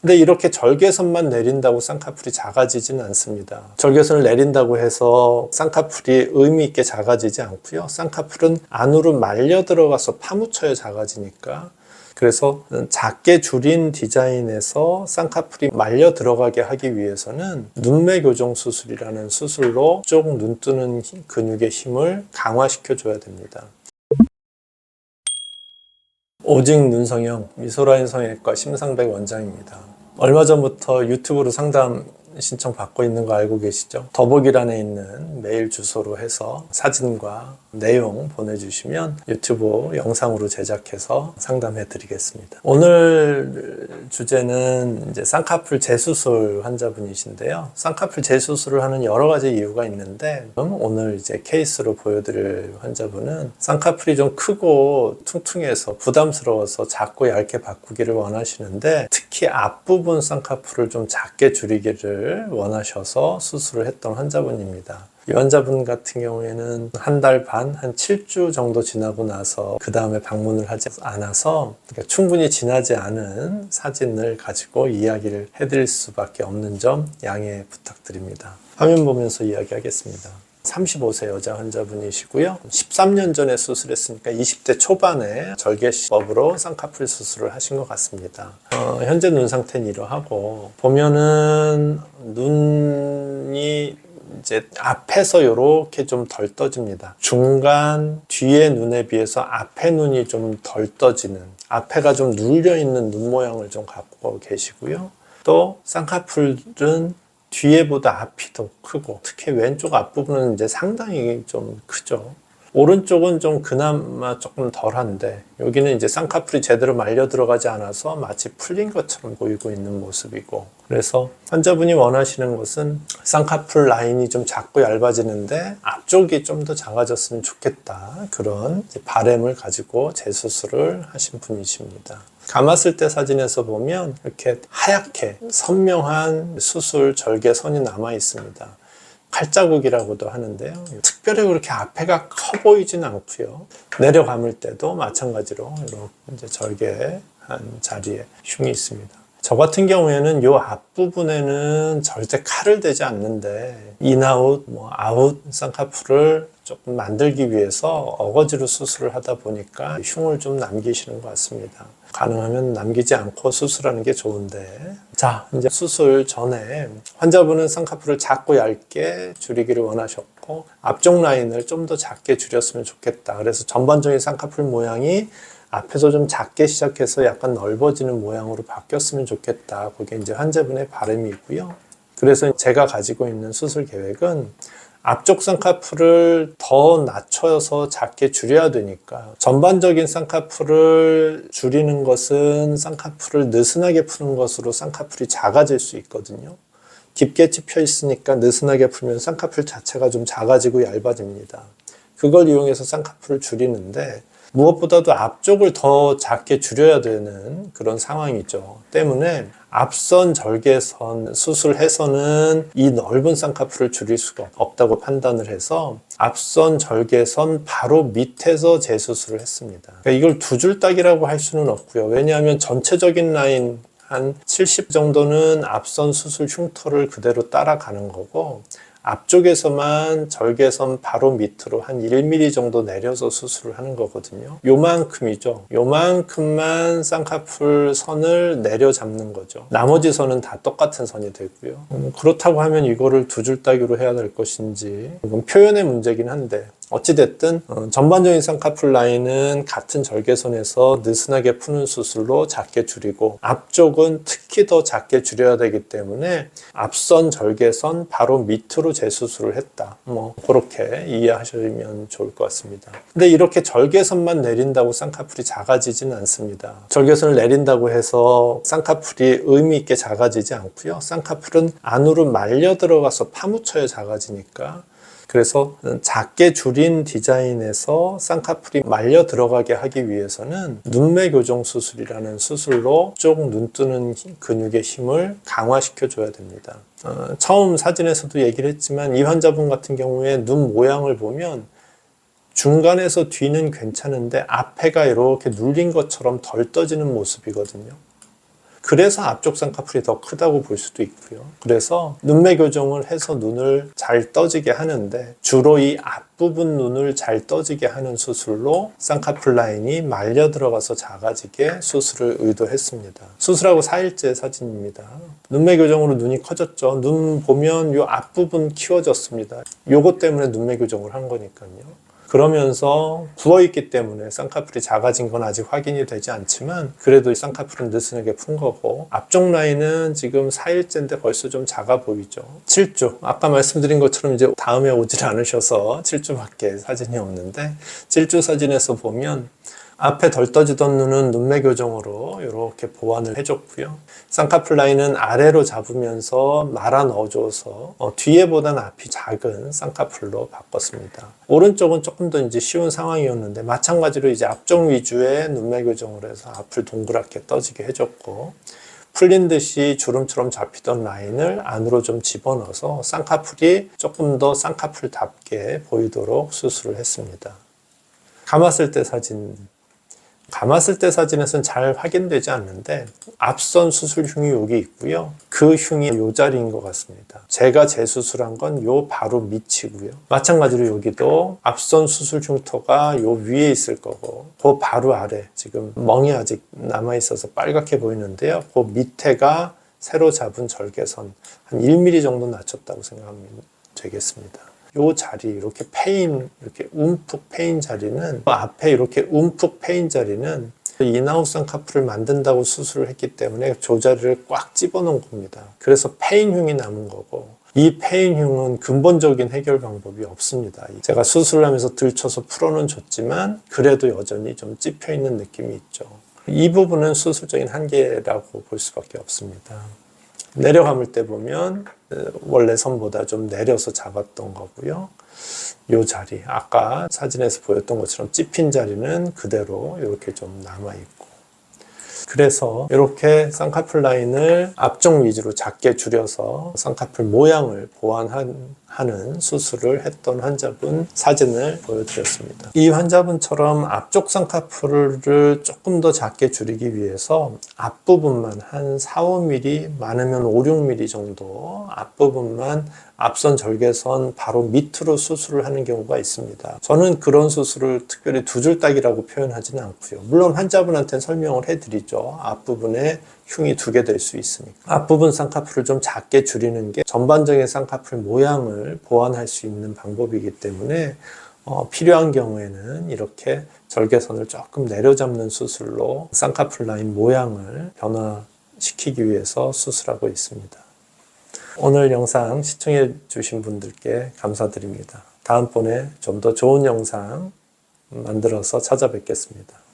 근데 이렇게 절개선만 내린다고 쌍꺼풀이 작아지지는 않습니다. 절개선을 내린다고 해서 쌍꺼풀이 의미 있게 작아지지 않고요. 쌍꺼풀은 안으로 말려 들어가서 파묻혀야 작아지니까 그래서 작게 줄인 디자인에서 쌍꺼풀이 말려 들어가게 하기 위해서는 눈매 교정 수술이라는 수술로 쪽 눈 뜨는 힘- 근육의 힘을 강화시켜 줘야 됩니다. 오직 눈성형 미소라인 성형외과 심상백 원장입니다. 얼마 전부터 유튜브로 상담 신청 받고 있는 거 알고 계시죠? 더보기란에 있는 메일 주소로 해서 사진과 내용 보내주시면 유튜브 영상으로 제작해서 상담해 드리겠습니다. 오늘 주제는 이제 쌍꺼풀 재수술 환자분이신데요. 쌍꺼풀 재수술을 하는 여러 가지 이유가 있는데 그럼 오늘 이제 케이스로 보여드릴 환자분은 쌍꺼풀이 좀 크고 퉁퉁해서 부담스러워서 작고 얇게 바꾸기를 원하시는데 특히 앞부분 쌍꺼풀을 좀 작게 줄이기를 원하셔서 수술을 했던 환자분입니다. 이 환자분 같은 경우에는 한 달 반, 한 7주 정도 지나고 나서 그 다음에 방문을 하지 않아서 그러니까 충분히 지나지 않은 사진을 가지고 이야기를 해드릴 수밖에 없는 점 양해 부탁드립니다. 화면 보면서 이야기하겠습니다. 35세 여자 환자분이시고요. 13년 전에 수술했으니까 20대 초반에 절개법으로 쌍꺼풀 수술을 하신 것 같습니다. 어, 현재 눈 상태는 이러하고 보면은 눈 이 이제 앞에서 이렇게 좀 덜 떠집니다. 중간 뒤에 눈에 비해서 앞에 눈이 좀 덜 떠지는 앞에가 좀 눌려 있는 눈 모양을 좀 갖고 계시고요. 또 쌍꺼풀은 뒤에보다 앞이 더 크고 특히 왼쪽 앞부분은 이제 상당히 좀 크죠. 오른쪽은 좀 그나마 조금 덜한데 여기는 이제 쌍꺼풀이 제대로 말려 들어가지 않아서 마치 풀린 것처럼 보이고 있는 모습이고 그래서 환자분이 원하시는 것은 쌍꺼풀 라인이 좀 작고 얇아지는데 앞쪽이 좀 더 작아졌으면 좋겠다 그런 바램을 가지고 재수술을 하신 분이십니다. 감았을 때 사진에서 보면 이렇게 하얗게 선명한 수술 절개선이 남아 있습니다. 칼자국이라고도 하는데요. 특별히 그렇게 앞에가 커 보이진 않고요. 내려감을 때도 마찬가지로 이렇게 이제 절개 한 자리에 흉이 있습니다. 저 같은 경우에는 이 앞부분에는 절대 칼을 대지 않는데 인아웃, 뭐 아웃 쌍꺼풀을 조금 만들기 위해서 어거지로 수술을 하다 보니까 흉을 좀 남기시는 것 같습니다. 가능하면 남기지 않고 수술하는 게 좋은데 자 이제 수술 전에 환자분은 쌍꺼풀을 작고 얇게 줄이기를 원하셨고 앞쪽 라인을 좀 더 작게 줄였으면 좋겠다 그래서 전반적인 쌍꺼풀 모양이 앞에서 좀 작게 시작해서 약간 넓어지는 모양으로 바뀌었으면 좋겠다 그게 이제 환자분의 바람이고요 그래서 제가 가지고 있는 수술 계획은 앞쪽 쌍꺼풀을 더 낮춰서 작게 줄여야 되니까 전반적인 쌍꺼풀을 줄이는 것은 쌍꺼풀을 느슨하게 푸는 것으로 쌍꺼풀이 작아질 수 있거든요. 깊게 찝혀 있으니까 느슨하게 풀면 쌍꺼풀 자체가 좀 작아지고 얇아집니다. 그걸 이용해서 쌍꺼풀을 줄이는데 무엇보다도 앞쪽을 더 작게 줄여야 되는 그런 상황이죠. 때문에 앞선 절개선 수술해서는 이 넓은 쌍꺼풀을 줄일 수가 없다고 판단을 해서 앞선 절개선 바로 밑에서 재수술을 했습니다. 그러니까 이걸 두줄 딱이라고 할 수는 없고요. 왜냐하면 전체적인 라인 한 70 정도는 앞선 수술 흉터를 그대로 따라가는 거고 앞쪽에서만 절개선 바로 밑으로 한 1mm 정도 내려서 수술을 하는 거거든요. 요만큼이죠. 요만큼만 쌍꺼풀 선을 내려 잡는 거죠. 나머지 선은 다 똑같은 선이 되고요. 음, 그렇다고 하면 이거를 두 줄 따기로 해야 될 것인지 이건 표현의 문제긴 한데 어찌됐든 어, 전반적인 쌍꺼풀 라인은 같은 절개선에서 느슨하게 푸는 수술로 작게 줄이고 앞쪽은 특히 더 작게 줄여야 되기 때문에 앞선 절개선 바로 밑으로 재수술을 했다. 뭐 그렇게 이해하시면 좋을 것 같습니다. 근데 이렇게 절개선만 내린다고 쌍꺼풀이 작아지지는 않습니다. 절개선을 내린다고 해서 쌍꺼풀이 의미 있게 작아지지 않고요. 쌍꺼풀은 안으로 말려 들어가서 파묻혀야 작아지니까 그래서 작게 줄인 디자인에서 쌍꺼풀이 말려 들어가게 하기 위해서는 눈매 교정 수술이라는 수술로 쪽 눈 뜨는 힘- 근육의 힘을 강화시켜 줘야 됩니다. 어, 처음 사진에서도 얘기를 했지만 이 환자분 같은 경우에 눈 모양을 보면 중간에서 뒤는 괜찮은데 앞에가 이렇게 눌린 것처럼 덜 떠지는 모습이거든요. 그래서 앞쪽 쌍꺼풀이 더 크다고 볼 수도 있고요. 그래서 눈매 교정을 해서 눈을 잘 떠지게 하는데 주로 이 앞부분 눈을 잘 떠지게 하는 수술로 쌍꺼풀 라인이 말려 들어가서 작아지게 수술을 의도했습니다. 수술하고 4일째 사진입니다. 눈매 교정으로 눈이 커졌죠. 눈 보면 이 앞부분 키워졌습니다. 요것 때문에 눈매 교정을 한 거니까요. 그러면서 부어있기 때문에 쌍꺼풀이 작아진 건 아직 확인이 되지 않지만 그래도 이 쌍꺼풀은 느슨하게 푼 거고 앞쪽 라인은 지금 4일째인데 벌써 좀 작아 보이죠? 7주. 아까 말씀드린 것처럼 이제 다음에 오질 않으셔서 7주밖에 사진이 없는데 7주 사진에서 보면 앞에 덜 떠지던 눈은 눈매 교정으로 이렇게 보완을 해줬고요. 쌍꺼풀 라인은 아래로 잡으면서 말아 넣어줘서 어, 뒤에보다는 앞이 작은 쌍꺼풀로 바꿨습니다. 오른쪽은 조금 더 이제 쉬운 상황이었는데 마찬가지로 이제 앞쪽 위주의 눈매 교정을 해서 앞을 동그랗게 떠지게 해줬고 풀린 듯이 주름처럼 잡히던 라인을 안으로 좀 집어넣어서 쌍꺼풀이 조금 더 쌍꺼풀답게 보이도록 수술을 했습니다. 감았을 때 사진 감았을 때 사진에서는 잘 확인되지 않는데 앞선 수술 흉이 여기 있고요. 그 흉이 이 자리인 것 같습니다. 제가 재수술한 건 요 바로 밑이고요. 마찬가지로 여기도 앞선 수술 흉터가 요 위에 있을 거고 그 바로 아래 지금 멍이 아직 남아 있어서 빨갛게 보이는데요. 그 밑에가 새로 잡은 절개선 한 1mm 정도 낮췄다고 생각하면 되겠습니다. 요 자리 이렇게 패인 이렇게 움푹 패인 자리는 그 앞에 이렇게 움푹 패인 자리는 이나우성 카프를 만든다고 수술을 했기 때문에 저 자리를 꽉 집어넣은 겁니다. 그래서 패인흉이 남은 거고 이 패인흉은 근본적인 해결 방법이 없습니다. 제가 수술을 하면서 들쳐서 풀어는 줬지만 그래도 여전히 좀 찝혀 있는 느낌이 있죠. 이 부분은 수술적인 한계라고 볼 수밖에 없습니다. 내려감을 때 보면 어, 원래 선보다 좀 내려서 잡았던 거고요. 요 자리 아까 사진에서 보였던 것처럼 찝힌 자리는 그대로 이렇게 좀 남아 있고 그래서 이렇게 쌍꺼풀 라인을 앞쪽 위주로 작게 줄여서 쌍꺼풀 모양을 보완 하는 수술을 했던 환자분 사진을 보여드렸습니다. 이 환자분처럼 앞쪽 쌍꺼풀을 조금 더 작게 줄이기 위해서 앞부분만 한 4, 5mm 많으면 5, 6mm 정도 앞부분만 앞선 절개선 바로 밑으로 수술을 하는 경우가 있습니다. 저는 그런 수술을 특별히 두줄 딱이라고 표현하지는 않고요. 물론 환자분한테 설명을 해드리죠. 앞부분에 흉이 두 개 될 수 있으니까. 앞부분 쌍꺼풀을 좀 작게 줄이는 게 전반적인 쌍꺼풀 모양 을 보완할 수 있는 방법이기 때문에 어, 필요한 경우에는 이렇게 절개선을 조금 내려잡는 수술로 쌍꺼풀 라인 모양을 변화시키기 위해서 수술하고 있습니다. 오늘 영상 시청해 주신 분들께 감사드립니다. 다음번에 좀 더 좋은 영상 만들어서 찾아뵙겠습니다.